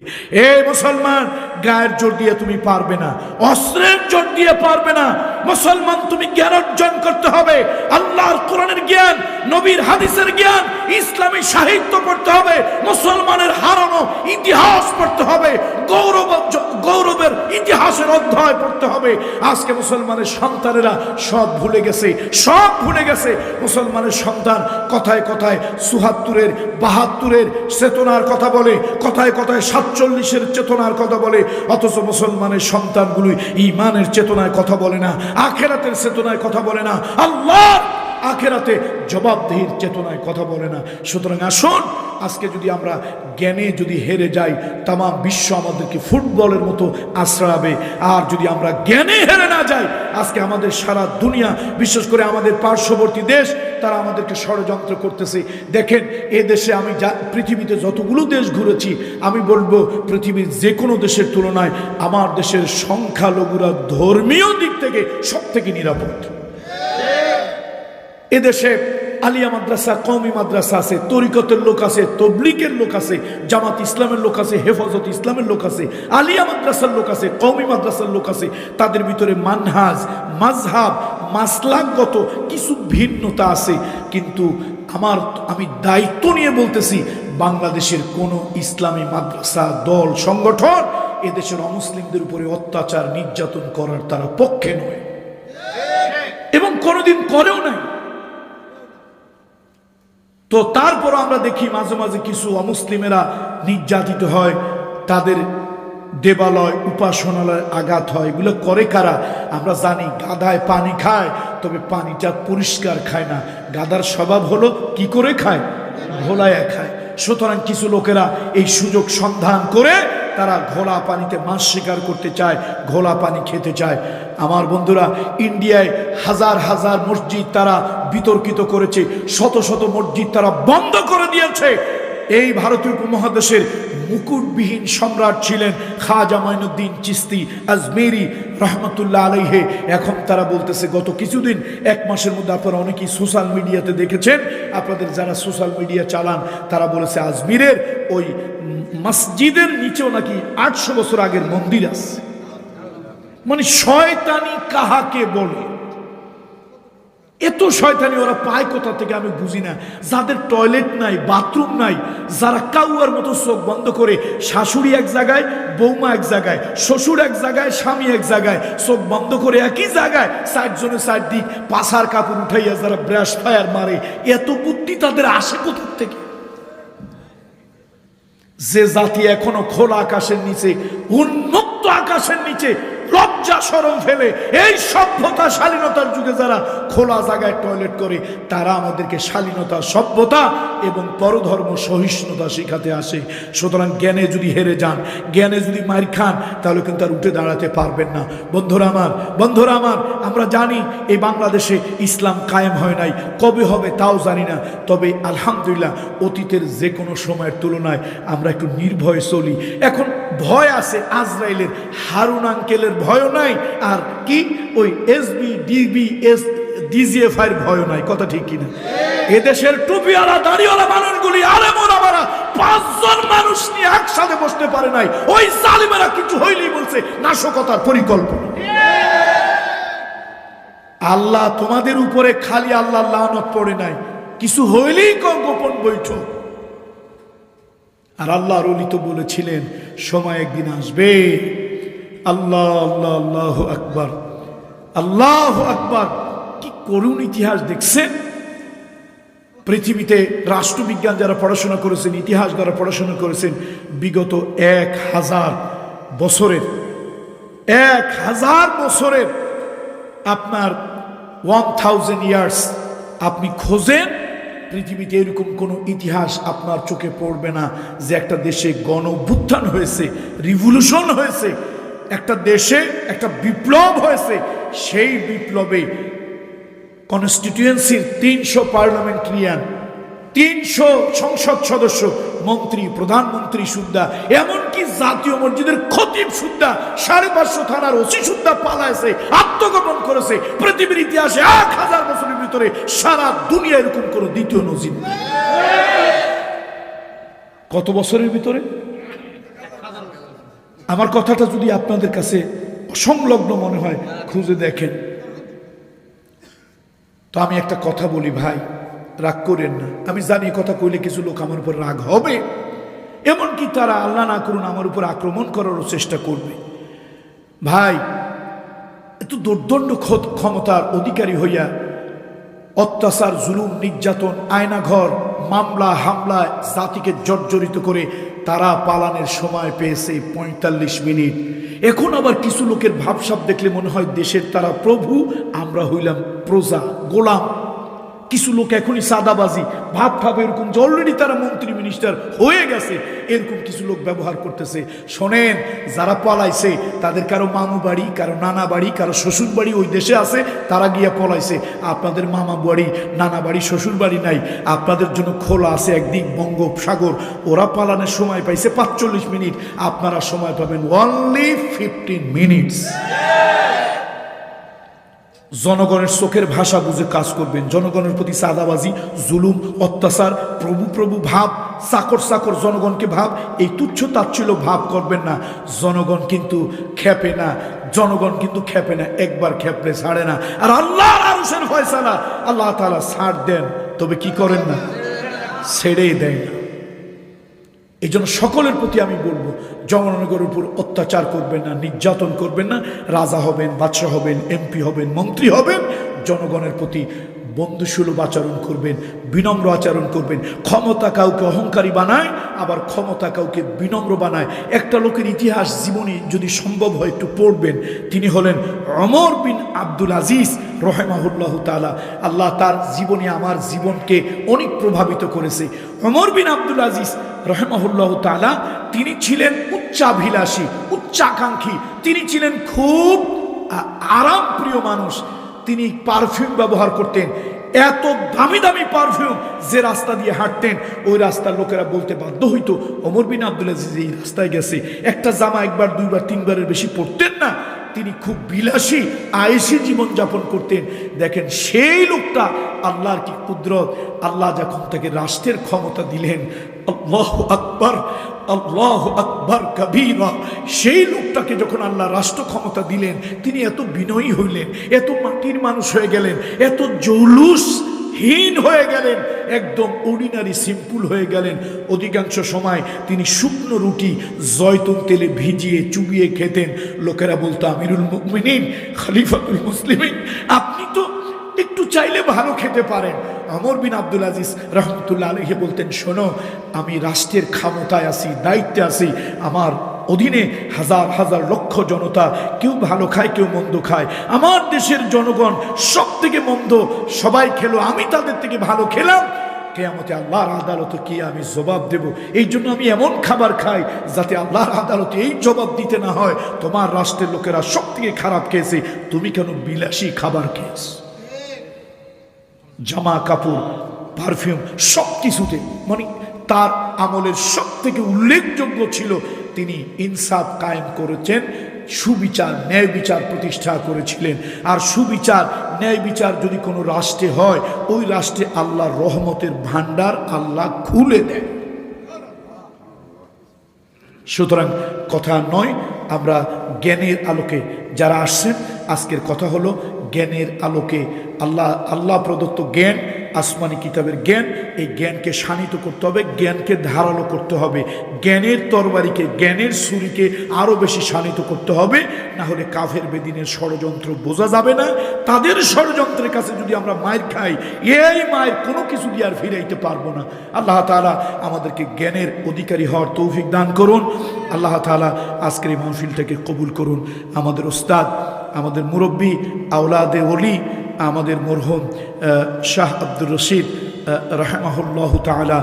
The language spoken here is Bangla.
এ মুসলমান, গায়ের জোর দিয়ে তুমি পারবে না, অস্ত্রের জোর দিয়ে পারবে না। মুসলমান, তুমি জ্ঞান অর্জন করতে হবে। আল্লাহর কোরআনের জ্ঞান, নবীর হাদিসের জ্ঞান, ইসলামী সাহিত্য পড়তে হবে। মুসলমানের হারানো ইতিহাস পড়তে হবে। গৌরব গৌরবের ইতিহাসের অধ্যায় পড়তে হবে। আজকে মুসলমানের সন্তানেরা সব ভুলে গেছে, সব ভুলে গেছে। মুসলমানের সন্তান কথায় কথায় সুহাত্তরের বাহাত্তরের চেতনার কথা বলে, কথায় কথায় সাতচল্লিশের চেতনার কথা বলে। অথচ মুসলমানের সন্তানগুলি ইমানের চেতনায় কথা বলে না, আখেরাতের চেতনায় কথা বলে না। আল্লাহ আখেরাতে জবাবদেহির চেতনায় কথা বলে না। সুতরাং আসুন, আজকে যদি আমরা জ্ঞানে যদি হেরে যাই তাম বিশ্ব আমাদেরকে ফুটবলের মতো আশ্রাবে আর যদি আমরা জ্ঞানে হেরে না যাই, আজকে আমাদের সারা দুনিয়া, বিশেষ করে আমাদের পার্শ্ববর্তী দেশ, তারা আমাদেরকে ষড়যন্ত্র করতেছে। দেখেন, এ দেশে আমি যা, পৃথিবীতে যতগুলো দেশ ঘুরেছি, আমি বলব পৃথিবীর যে কোনো দেশের তুলনায় আমার দেশের সংখ্যালঘুরা ধর্মীয় দিক থেকে সব থেকে নিরাপদ। এদেশে আলিয়া মাদ্রাসা কওমি মাদ্রাসা আছে তরিকতের লোক আছে তবলিকের লোক আছে জামাত ইসলামের লোক আছে হেফাজত ইসলামের লোক আছে আলিয়া মাদ্রাসার লোক আছে কওমি মাদ্রাসার লোক আছে তাদের ভিতরে মানহাজ মাঝহাব মাসলাকগত কিছু ভিন্নতা আছে। কিন্তু আমার আমি দায়িত্ব নিয়ে বলতেছি বাংলাদেশের কোনো ইসলামী মাদ্রাসা দল সংগঠন এদেশের অমুসলিমদের উপরে অত্যাচার নির্যাতন করার তারা পক্ষে নয়। এবং কোনোদিন করেও নাই। তো তারপর আমরা দেখি মাঝে মাঝে কিছু অমুসলিমেরা নির্যাতিত হয়, তাদের দেবালয়, উপাসনালয় আঘাত হয়। এগুলো করে কারা? আমরা জানি গাধায় পানি খায়, তবে পানিটা পরিষ্কার খায় না। গাধার স্বভাব হলো কি করে খায়? ভোলায় খায়। সুতরাং কিছু লোকেরা এই সুযোগ সন্ধান করে তারা ঘোলা পানিতে মাছ শিকার করতে চায়, ঘোলা পানি খেতে চায়। আমার বন্ধুরা, ইন্ডিয়ায় হাজার হাজার মসজিদ তারা বিতর্কিত করেছে, শত শত মসজিদ তারা বন্ধ করে দিয়েছে। এই ভারতীয় উপমহাদেশের মুকুটবিহীন সম্রাট ছিলেন খাজা মাইনুদ্দিন চিস্তি আজমেরি রহমতুল্লাহ আলাইহে। এখন তারা বলতেছে, গত কিছুদিন, এক মাসের মধ্যে আপনারা অনেকেই সোশ্যাল মিডিয়াতে দেখেছেন, আপনাদের যারা সোশ্যাল মিডিয়া চালান, তারা বলেছে, আজমিরের ওই মসজিদের নিচেও নাকি আটশো বছর আগের মন্দির আছে। মানে শয়তানি কাহাকে বলে? এত শয়তানি ওরা পায় কোথা থেকে আমি বুঝি না। যাদের টয়লেট নাই, বাথরুম নাই, যারা কাউয়ার মতো চোখ বন্ধ করে, শাশুড়ি এক জায়গায়, বৌমা এক জায়গায়, শ্বশুর এক জায়গায়, স্বামী এক জায়গায়, চোখ বন্ধ করে একই জায়গায় চারজনে চার দিক, পাশার কাপড় উঠাইয়া যারা ব্রাশ ফায়ার মারে, এত বুদ্ধি তাদের আসে কোথার থেকে? যে জাতি এখনও খোলা আকাশের নিচে উন্মুক্ত আকাশের নিচে লজ্জা সরম ফেলে। এই সভ্যতা শালীনতার যুগে যারা খোলা জায়গায় টয়লেট করে, তারা আমাদেরকে শালীনতা, সভ্যতা এবং পরধর্ম, সহিষ্ণুতা শেখাতে আসে। সুতরাং জ্ঞানে যদি হেরে যান, জ্ঞানে যদি মার খান, তাহলে কিন্তু আর উঠে দাঁড়াতে পারবেন না। বন্ধুরা আমার বন্ধুরা আমার, আমরা জানি এই বাংলাদেশে ইসলাম কায়েম হয় নাই। কবে হবে তাও জানি না। তবে আলহামদুলিল্লাহ, অতীতের যে কোনো সময়ের তুলনায় আমরা একটু নির্ভয়ে চলি। এখন ভয় আছে, আজরাইলের হারুন আঙ্কেলের ভয়ও নাই, আর কি? ওই এসবি ডিবি এস ডিজিএফআই এর ভয়ও নাই, কথা ঠিক কিনা? এদেশের টুপিওয়ালা, দাড়িওয়ালা মানুষগুলি আরে মোরামারা পাঁচজন মানুষ নিয়ে একসাথে বসতে পারে নাই। ওই জালিমেরা কিছু হইলেই বলছে, নাশকতার পরিকল্পনা। আল্লাহ তোমাদের উপরে খালি আল্লাহ লানত পড়ে নাই। কিছু হইলেই গোপন বৈঠক। আর আল্লাহর অলি তো বলেছিলেন, সময় একদিন আসবে। আল্লাহ আল্লাহ আল্লাহ আকবার। আল্লাহ আকবার। কি করুণ ইতিহাস দেখছেন। পৃথিবীতে রাষ্ট্রবিজ্ঞান যারা পড়াশোনা করেছেন, ইতিহাস যারা পড়াশোনা করেছেন, বিগত এক হাজার বছরের, এক হাজার বছরের আপনার ওয়ান থাউজেন্ড ইয়ার্স আপনি খোঁজেন পৃথিবীতে এরকম কোনো ইতিহাস আপনার চোখে পড়বে না যে একটা দেশে গণ হয়েছে রিভলিউশন হয়েছে, একটা দেশে একটা বিপ্লব হয়েছে, সেই বিপ্লবে কনস্টিটিউয়েন্সির তিনশো পার্লামেন্টারিয়ান তিনশো সংসদ সদস্য, মন্ত্রী, প্রধানমন্ত্রী সুদ্ধা, এমনকি জাতীয় মসজিদের খতিব সুদ্ধা, সাড়ে পাঁচশো থানার ওসি সুদ্ধা পালাইছে, আত্মগোপন করেছে। পৃথিবীর ইতিহাসে এক হাজার বছরের ভিতরে সারা দুনিয়া এরকম কোনো দ্বিতীয় নজির। কত বছরের ভিতরে? আমার কথাটা যদি আপনাদের কাছে অসংলগ্ন মনে হয়, খুঁজে দেখেন। তো আমি একটা কথা বলি ভাই রাগ করেন না। আমি জানি কথা কইলে কিছু লোক আমার উপর রাগ হবে। এমনকি তারা আল্লাহ না করুন আমার উপর আক্রমণ করারও চেষ্টা করবে। ভাই, এত দুর্দণ্ড ক্ষমতার অধিকারী হইয়া অত্যাচার, জুলুম, নির্যাতন, আয়নাঘর, মামলা হামলায় জাতিকে জর্জরিত করে তারা পালানের সময় পেয়েছে পঁয়তাল্লিশ মিনিট। এখন আবার কিছু লোকের ভাবসাব দেখলে মনে হয় দেশের তারা প্রভু, আমরা হইলাম প্রজা, গোলাম। কিছু লোক এখনই সাদাবাজি, ভাব ভাব এরকম যে অলরেডি তারা মন্ত্রী মিনিস্টার হয়ে গেছে, এরকম কিছু লোক ব্যবহার করতেছে। শোনেন, যারা পলাইছে, তাদের কারও মামু বাড়ি, কারও নানা বাড়ি, কারও শ্বশুর বাড়ি ওই দেশে আছে, তারা গিয়ে পলাইছে। আপনাদের মামা বাড়ি, নানা বাড়ি, শ্বশুর বাড়ি নাই। আপনাদের জন্য খোলা আছে একদিক বঙ্গোপসাগর। ওরা পালানোর সময় পাইছে পাঁচচল্লিশ মিনিট। আপনারা সময় পাবেন অনলি ফিফটিন মিনিটস জনগণের চোখের ভাষা বুঝে কাজ করবেন। জনগণের প্রতি সাদাবাজি জুলুম, অত্যাচার, প্রভু প্রভু ভাব, চাকর চাকর জনগণকে ভাব, এই তুচ্ছ তাচ্ছিল্য ভাব করবেন না। জনগণ কিন্তু খেপে না, জনগণ কিন্তু খেপে না, একবার খেপলে ছাড়ে না। আর আল্লাহ আল্লাহ তালা ছাড় দেন, তবে কি করেন না? ছেড়েই দেয় না। এই জন্য সকলের প্রতি আমি বলব জনগণের উপর অত্যাচার করবেন না, নির্যাতন করবেন না, রাজা হবেন, বাদশাহ হবেন, এমপি হবেন, মন্ত্রী হবেন, জনগণের প্রতি বন্ধুসুলভ আচরণ করবেন, বিনম্র আচরণ করবেন, ক্ষমতা কাউকে অহংকারী বানায়, আবার ক্ষমতা কাউকে বিনম্র বানায়। একটা লোকের ইতিহাস জীবনী যদি সম্ভব হয় একটু পড়বেন, তিনি হলেন অমর বিন আব্দুল আজিজ রহেমাহুল্লাহ তালা আল্লাহ তার জীবনে আমার জীবনকে অনেক প্রভাবিত করেছে। অমর বিন আব্দুল আজিজ রহেমাহুল্লাহ তালা তিনি ছিলেন উচ্চাভিলাষী, উচ্চাকাঙ্ক্ষী। তিনি ছিলেন খুব আরাম প্রিয় মানুষ। তিনি পারফিউম ব্যবহার করতেন। এত দামি দামি পারফিউম যে রাস্তা দিয়ে হাঁটতেন, ওই রাস্তার লোকেরা বলতে বাধ্য হইতো অমর বিন আব্দুল আজিজ এই রাস্তায় গেছে। একটা জামা একবার, দুইবার, তিনবারের বেশি পরতেন না। তিনি খুব বিলাসী আয়েসি জীবনযাপন করতেন। দেখেন, সেই লোকটা আল্লাহর কি কুদরত? আল্লাহ যখন তাকে রাষ্ট্রের ক্ষমতা দিলেন, আল্লাহ আকবর আল্লাহ আকবর কবিরা, সেই লোকটাকে যখন আল্লাহ রাষ্ট্র ক্ষমতা দিলেন, তিনি এত বিনয়ী হইলেন, এত মাটির মানুষ হয়ে গেলেন, এত জৌলুস হীন হয়ে গেলেন, একদম অর্ডিনারি সিম্পল হয়ে গেলেন। অধিকাংশ সময় তিনি শুকনো রুটি জয়তুন তেলে ভিজিয়ে, চুবিয়ে খেতেন। লোকেরা বলতো, আমিরুল মুমিনিন, খলিফাতুল মুসলিমিন, আপনি তো একটু চাইলে ভালো খেতে পারেন। আমর বিন আব্দুল আজিজ রহমতুল্লাহ আলহে বলতেন, শোনো, আমি রাষ্ট্রের ক্ষমতায় আছি, দায়িত্বে আছি, আমার অধীনে হাজার হাজার লক্ষ জনতা, কেউ ভালো খায়, কেউ মন্দ খায়। আমার দেশের জনগণ সব থেকে মন্দ, সবাই খেলো, আমি তাদের থেকে ভালো খেলাম। কেয়ামতে আল্লাহর আদালতে কি আমি জবাব দেব? এই জন্য আমি এমন খাবার খাই যাতে আল্লাহর আদালতে এই জবাব দিতে না হয়। তোমার রাষ্ট্রের লোকেরা সব থেকে খারাপ খেয়েছে। তুমি কেন বিলাসী খাবার খেয়েছ? জামা, কাপড়, পারফিউম সব কিছুতে মানে তার আমলের সব থেকে উল্লেখযোগ্য ছিল তিনি ইনসাফ কায়েম করেছেন, সুবিচার, ন্যায় বিচার প্রতিষ্ঠা করেছিলেন। আর সুবিচার, ন্যায় বিচার যদি কোনো রাষ্ট্রে হয়, ওই রাষ্ট্রে আল্লাহর রহমতের ভান্ডার আল্লাহ খুলে দেয়। সুতরাং কথা নয়, আমরা জ্ঞানের আলোকে যারা আসছেন, আজকের কথা হলো জ্ঞানের আলোকে আল্লাহ আল্লাহ প্রদত্ত জ্ঞান আসমানি কিতাবের জ্ঞান, এই জ্ঞানকে শানিত করতে হবে, জ্ঞানকে ধারালো করতে হবে। জ্ঞানের তরবারিকে, জ্ঞানের ছুরিকে আরও বেশি শানিত করতে হবে, না হলে কাফের বেদিনের ষড়যন্ত্র বোঝা যাবে না। তাদের ষড়যন্ত্রের কাছে যদি আমরা মায়ের খাই, এই মায়ের কোনো কিছু দিয়ে আর ফিরাইতে পারব না। আল্লাহ তাআলা আমাদেরকে জ্ঞানের অধিকারী হওয়ার তৌফিক দান করুন। আল্লাহ তাআলা আজকের এই মাহফিলটাকে কবুল করুন। আমাদের ওস্তাদ, আমাদের মুরব্বী, আওলাদে অলি আমাদের মরহুম আহ, শাহ আব্দুর রশিদ রাহমাহুল্লাহ তাআলা